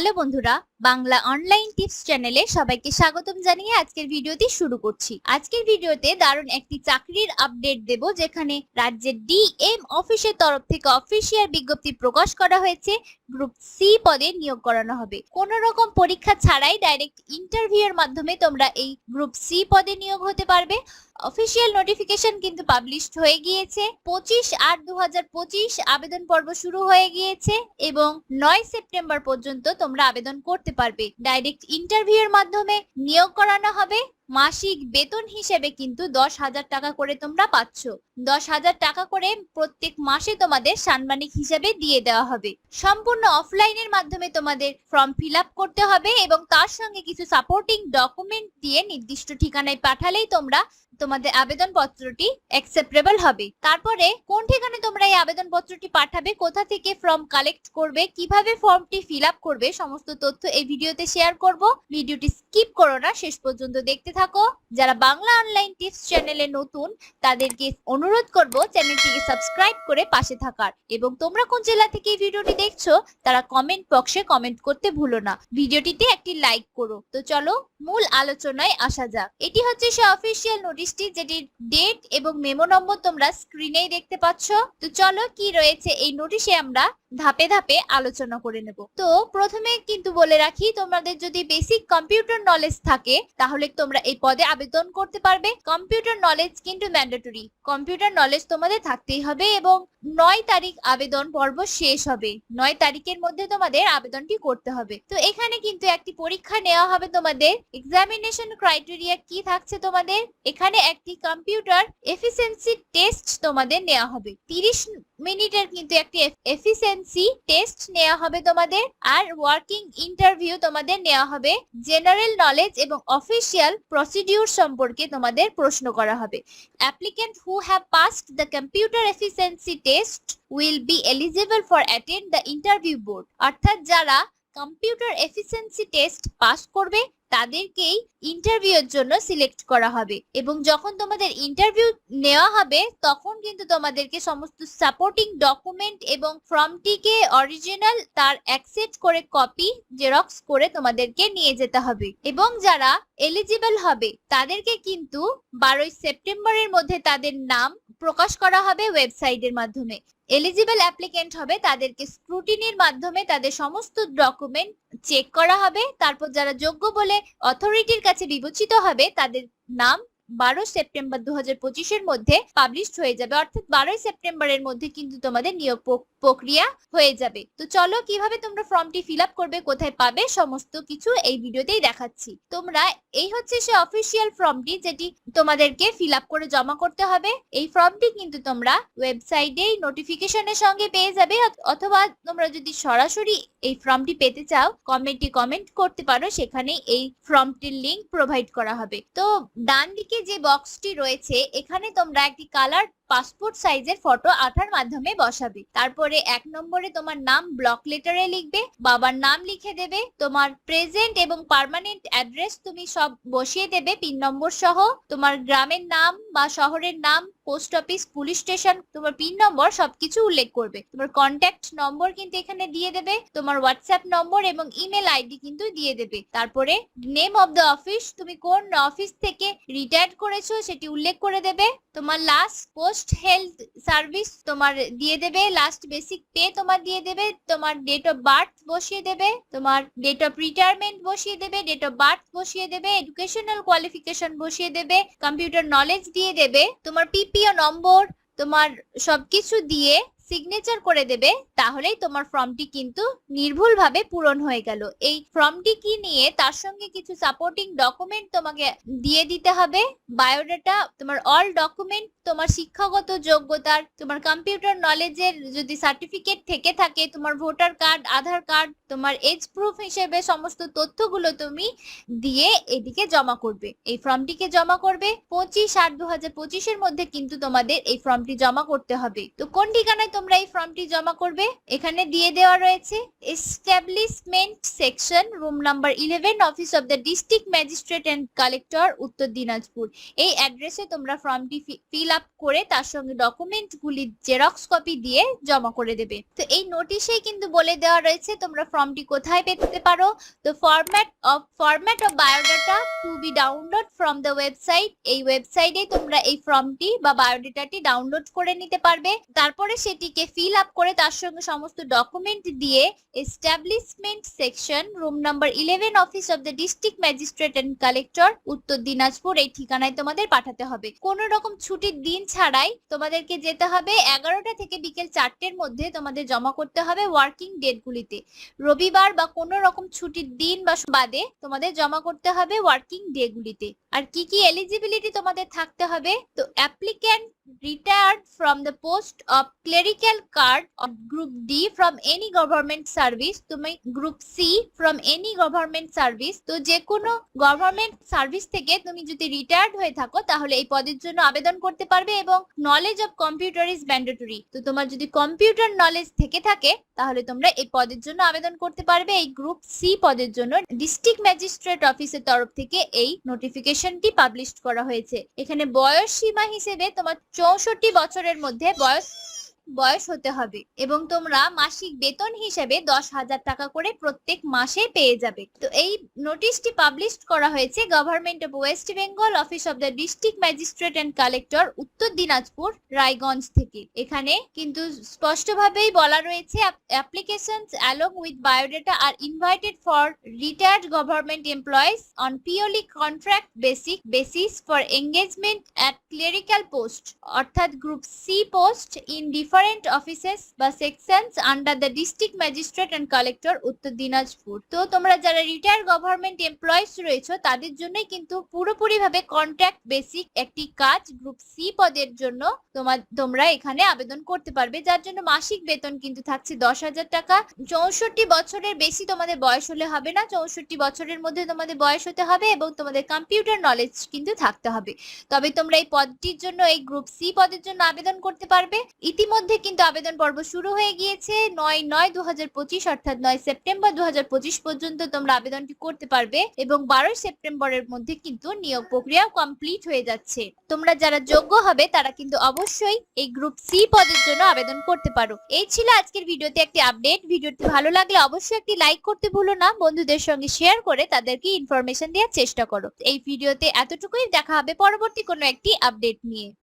Hello বন্ধুরা Bangla online tips চ্যানেলে সবাইকে স্বাগতম জানিয়ে আজকের ভিডিওটি শুরু করছি। আজকের ভিডিওতে দারুণ একটি চাকরির আপডেট দেব, যেখানে রাজ্যের ডিএম অফিসের তরফ থেকে অফিসিয়াল বিজ্ঞপ্তি প্রকাশ করা হয়েছে গ্রুপ সি পদে নিয়োগ করানো হবে। কোনো রকম পরীক্ষা ছাড়াই ডাইরেক্ট ইন্টারভিউ এর মাধ্যমে তোমরা এই গ্রুপ সি পদে নিয়োগ হতে পারবে। অফিসিয়াল নোটিফিকেশন কিন্তু পাবলিশড হয়ে গিয়েছে। পঁচিশ আট দু হাজার পঁচিশ আবেদন পর্ব শুরু হয়ে গিয়েছে এবং নয় সেপ্টেম্বর পর্যন্ত তোমরা আবেদন করতে পারবে। ডাইরেক্ট ইন্টারভিউ এর মাধ্যমে নিয়োগ করানো হবে। মাসিক বেতন হিসেবে কিন্তু দশ হাজার টাকা করে তোমরা পাচ্ছ। দশ হাজার টাকা করে প্রত্যেক মাসে তোমাদের সাম্মানিক হিসেবে দিয়ে দেওয়া হবে। সম্পূর্ণ অফলাইনের মাধ্যমে তোমাদের ফর্ম ফিল করতে হবে এবং তার সঙ্গে কিছু সাপোর্টিং ডকুমেন্ট দিয়ে নির্দিষ্ট ঠিকানায় পাঠালেই তোমরা তোমাদের আবেদন পত্রটি অ্যাকসেপ্টেবল হবে। তারপরে কোন ঠিকানায় তোমরা এই আবেদন পত্রটি পাঠাবে, কোথা থেকে ফর্ম কালেক্ট করবে, কীভাবে ফর্মটি ফিল আপ করবে, সমস্ত তথ্য এই ভিডিওতে শেয়ার করব। ভিডিওটি স্কিপ করো না, শেষ পর্যন্ত দেখতে থাকো। যারা বাংলা অনলাইন টিপস চ্যানেলে নতুন, তাদেরকে অনুরোধ করব চ্যানেলটিকে সাবস্ক্রাইব করে পাশে থাকার। এবং তোমরা কোন জেলা থেকে এই ভিডিওটি দেখছ, তারা কমেন্ট বক্সে কমেন্ট করতে ভুলো না। ভিডিওটিতে একটি লাইক করো। তো চলো, মূল আলোচনায় আসা যাক। এটি হচ্ছে সে অফিসিয়াল নোটিশটি যেটির ডেট এবং মেমো নম্বর তোমরা স্ক্রিনেই দেখতে পাচ্ছ। তো চলো কি রয়েছে এই নোটিশে আমরা ধাপে ধাপে আলোচনা করে নেব। তো প্রথমে কিন্তু বলে রাখি, তোমাদের যদি বেসিক কম্পিউটার নলেজ থাকে, তাহলে তোমরা এই পদে আবেদন করতে পারবে। কম্পিউটার নলেজ কিন্তু ম্যান্ডেটরি কম্পিউটার নলেজ তোমাদের থাকতেই হবে এবং নয় তারিখ আবেদন পর্ব শেষ হবে। নয় তারিখের মধ্যে তোমাদের আবেদনটি করতে হবে। তো এখানে কিন্তু একটি পরীক্ষা নেওয়া হবে তোমাদের। এক্সামিনেশন ক্রাইটেরিয়া কি থাকছে তোমাদের? এখানে একটি কম্পিউটার এফিসিয়েন্সি টেস্ট তোমাদের নেওয়া হবে। তিরিশ মিনিটের কিন্তু একটি এফিসিয়েন্সি টেস্ট নেওয়া হবে তোমাদের। আর ওয়ার্কিং ইন্টারভিউ তোমাদের নেওয়া হবে। জেনারেল নলেজ এবং অফিসিয়াল প্রসিডিউর সম্পর্কে তোমাদের প্রশ্ন করা হবে। Applicant who have passed the computer efficiency test will be eligible for attend the interview board অর্থাৎ যারা কম্পিউটার এফিসিয়েন্সি টেস্ট পাস করবে, তাদেরকেই ইন্টারভিউর জন্য সিলেক্ট করা হবে। এবং যখন তোমাদের ইন্টারভিউ নেওয়া হবে, তখন কিন্তু তোমাদেরকে সমস্ত সাপোর্টিং ডকুমেন্ট এবং ফর্মটিকে অরিজিনাল তার অ্যাকসেপ্ট করে কপি জেরক্স করে তোমাদেরকে নিয়ে যেতে হবে। এবং যারা এলিজিবল হবে, তাদেরকে কিন্তু বারোই সেপ্টেম্বরের মধ্যে তাদের নাম প্রকাশ করা হবে ওয়েবসাইটের মাধ্যমে। এলিজিবল অ্যাপ্লিকেন্ট হবে, তাদেরকে স্ক্রুটিনির মাধ্যমে তাদের সমস্ত ডকুমেন্ট চেক করা হবে। তারপর যারা যোগ্য বলে অথরিটির কাছে বিবেচিত হবে, তাদের নাম বারো সেপ্টেম্বর দু হাজার পঁচিশের মধ্যে পাবলিশড হয়ে যাবে। অর্থাৎ বারোই সেপ্টেম্বরের মধ্যে কিন্তু তোমাদের নিয়োগ প্রক্রিয়া হয়ে যাবে। তো চলো কীভাবে তোমরা ফর্মটি ফিল আপ করবে, কোথায় পাবে, সমস্ত কিছু এই ভিডিওতেই দেখাচ্ছি। তোমরা, এই হচ্ছে সে অফিসিয়াল ফর্মটি যেটি তোমাদেরকে ফিল আপ করে জমা করতে হবে। এই ফর্মটি কিন্তু তোমরা ওয়েবসাইটেই নোটিফিকেশনের সঙ্গে পেয়ে যাবে। অথবা তোমরা যদি সরাসরি এই ফর্মটি পেতে চাও কমেন্টে কমেন্ট করতে পারো। সেখানে এই ফর্মটির লিংক প্রোভাইড করা হবে। তো ডান দিকে যে বক্সটি রয়েছে, এখানে তোমরা একটি কালার পাসপোর্ট সাইজের ফটো আঠার মাধ্যমে বসাবে। তারপরে এক নম্বরে তোমার নাম ব্লক লেটারে লিখবে, বাবার নাম লিখে দেবে, তোমার প্রেজেন্ট এবং পার্মানেন্ট অ্যাড্রেস তুমি সব বসিয়ে দেবে, পিন নম্বর সহ। তোমার গ্রামের নাম বা শহরের নাম পোস্ট অফিস পুলিশ স্টেশন তোমার পিন নম্বর সবকিছু উল্লেখ করবে। তোমার কন্ট্যাক্ট নম্বর কিন্তু এখানে দিয়ে দেবে, তোমার হোয়াটসঅ্যাপ নম্বর এবং ইমেল আইডি কিন্তু দিয়ে দেবে। তারপরে নেম অফ দ্য অফিস তুমি কোন অফিস থেকে রিটায়ার করেছ সেটি উল্লেখ করে দেবে। তোমার লাস্ট পোস্ট হেলথ সার্ভিস তোমার দিয়ে দেবে লাস্ট বেসিক পে তোমার দিয়ে দেবে, তোমার ডেট অফ বার্থ বসিয়ে দেবে, তোমার ডেট অফ রিটায়ারমেন্ট বসিয়ে দেবে ডেট অফ বার্থ বসিয়ে দেবে এডুকেশনাল কোয়ালিফিকেশন বসিয়ে দেবে কম্পিউটার নলেজ দিয়ে দেবে, তোমার পিপিও নম্বর তোমার সবকিছু দিয়ে সিগনেচার করে দেবে, তাহলেই তোমার ফর্মটি কিন্তু নির্ভুলভাবে পূরণ হয়ে গেল। এই ফর্মটি কি নিয়ে তার সঙ্গে কিছু সাপোর্টিং ডকুমেন্ট তোমাকে দিয়ে দিতে হবে। বায়োডাটা তোমার অল ডকুমেন্ট তোমার শিক্ষাগত যোগ্যতার তোমার কম্পিউটার নলেজের যদি সার্টিফিকেট থেকে থাকে, তোমার ভোটার কার্ড আধার কার্ড তোমার এজ প্রুফ হিসেবে সমস্ত তথ্যগুলো তুমি দিয়ে এদিকে জমা করবে। এই ফর্মটিকে জমা করবে। পঁচিশ আট দু হাজার পঁচিশের মধ্যে কিন্তু তোমাদের এই ফর্মটি জমা করতে হবে। তো কোন ঠিকানায় তোমরা এই ফর্মটি জমা করবে। এখানে দিয়ে দেওয়া রয়েছে establishment section room number eleven office of the district magistrate and collector Uttar Dinajpur এই অ্যাড্রেসে তোমরা ফর্মটি ফিল আপ করে তার সঙ্গে ডকুমেন্ট গুলি জেরক্স কপি দিয়ে জমা করে দেবে। তো এই নোটিশেই কিন্তু বলে দেওয়া রয়েছে, তোমরা ফর্মটি কোথায় পেতে পারো। তো format of format of biodata to be download from the website এই ওয়েবসাইটে তোমরা এই ফর্মটি বা বায়োডাটাটি ডাউনলোড করে নিতে পারবে। তারপরে সেটিকে ফিল আপ করে তার সঙ্গে সমস্ত ডকুমেন্ট দিয়ে establishment section room number eleven office of the district magistrate and collector Uttar Dinajpur, এই ঠিকানায় তোমাদের পাঠাতে হবে। কোনো রকম ছুটির দিন ছাড়াই তোমাদেরকে যেতে হবে। এগারোটা থেকে বিকেল চারটের মধ্যে তোমাদের জমা করতে হবে ওয়ার্কিং ডেটগুলিতে রবিবার বা কোনো রকম ছুটির দিন বা বাদে তোমাদের জমা করতে হবে ওয়ার্কিং ডেগুলিতে আর কি কি এলিজিবিলিটি তোমাদের থাকতে হবে? তো applicant retired from the post of clerical card of group D from any government service তুমি group C from any government service তো যে কোনো গভর্নমেন্ট সার্ভিস থেকে তুমি যদি রিটায়ার্ড হয়ে থাকো, তাহলে এই পদের জন্য আবেদন করতে পারবে এবং knowledge of computer is mandatory তো তোমার যদি কম্পিউটার নলেজ থেকে থাকে, তাহলে তোমরা এই পদের জন্য আবেদন করতে পারবে। এই গ্রুপ সি পদের জন্য ডিস্ট্রিক্ট ম্যাজিস্ট্রেট অফিসের তরফ থেকে এই নোটিফিকেশনটি পাবলিশ করা হয়েছে। এখানে বয়স সীমা হিসেবে তোমার চৌষট্টি বছরের মধ্যে বয়স বয়স হতে হবে এবং তোমরা মাসিক বেতন হিসেবে দশ হাজার টাকা করে প্রত্যেক মাসে পেয়ে যাবে। তো এই নোটিশটি পাবলিশ করা হয়েছে government of West Bengal office of the district magistrate and collector Uttar Dinajpur, Raiganj থেকে। এখানে কিন্তু স্পষ্টভাবেই বলা রয়েছে applications along with biodata are invited for retired government employees on purely contract basic basis for engagement at clerical post অর্থাৎ group C post in different offices বা sections under the district magistrate and collector Uttar Dinajpur তো তোমরা যারা retired government employees রয়েছে, তাদের জন্যই কিন্তু পুরোপুরিভাবে কন্ট্রাক্ট বেসিক একটি কাজ গ্রুপ সি পদের জন্য তোমার তোমরা এখানে আবেদন করতে পারবে। যার জন্য মাসিক বেতন কিন্তু থাকছে দশ হাজার টাকা। চৌষট্টি বছরের বেশি তোমাদের বয়স হলে হবে না। চৌষট্টি বছরের মধ্যে তোমাদের বয়স হতে হবে এবং তোমাদের কম্পিউটার নলেজ কিন্তু থাকতে হবে। তবে তোমরা এই পদটির জন্য, এই গ্রুপ সি পদের জন্য আবেদন করতে পারবে। ইতিমধ্যে কিন্তু আবেদন পর্ব শুরু হয়ে গিয়েছে। নয় নয় দু অর্থাৎ নয় সেপ্টেম্বর দুহাজার পঁচিশ পর্যন্ত তোমরা আবেদনটি করতে পারবে এবং বারোই সেপ্টেম্বরের মধ্যে কিন্তু নিয়োগ প্রক্রিয়া কমপ্লিট হয়ে যাচ্ছে। তোমরা যারা যোগ্য হবে তারা কিন্তু অবশ্যই এই গ্রুপ সি পদের জন্য আবেদন করতে পারো। এই ছিল আজকের ভিডিওতে একটি আপডেট ভিডিওটি ভালো লাগলে অবশ্যই একটি লাইক করতে ভুলো না। বন্ধুদের সঙ্গে শেয়ার করে তাদেরকে ইনফরমেশন দেওয়ার চেষ্টা করো। এই ভিডিওতে এতটুকুই। দেখা হবে পরবর্তী কোনো একটি আপডেট নিয়ে।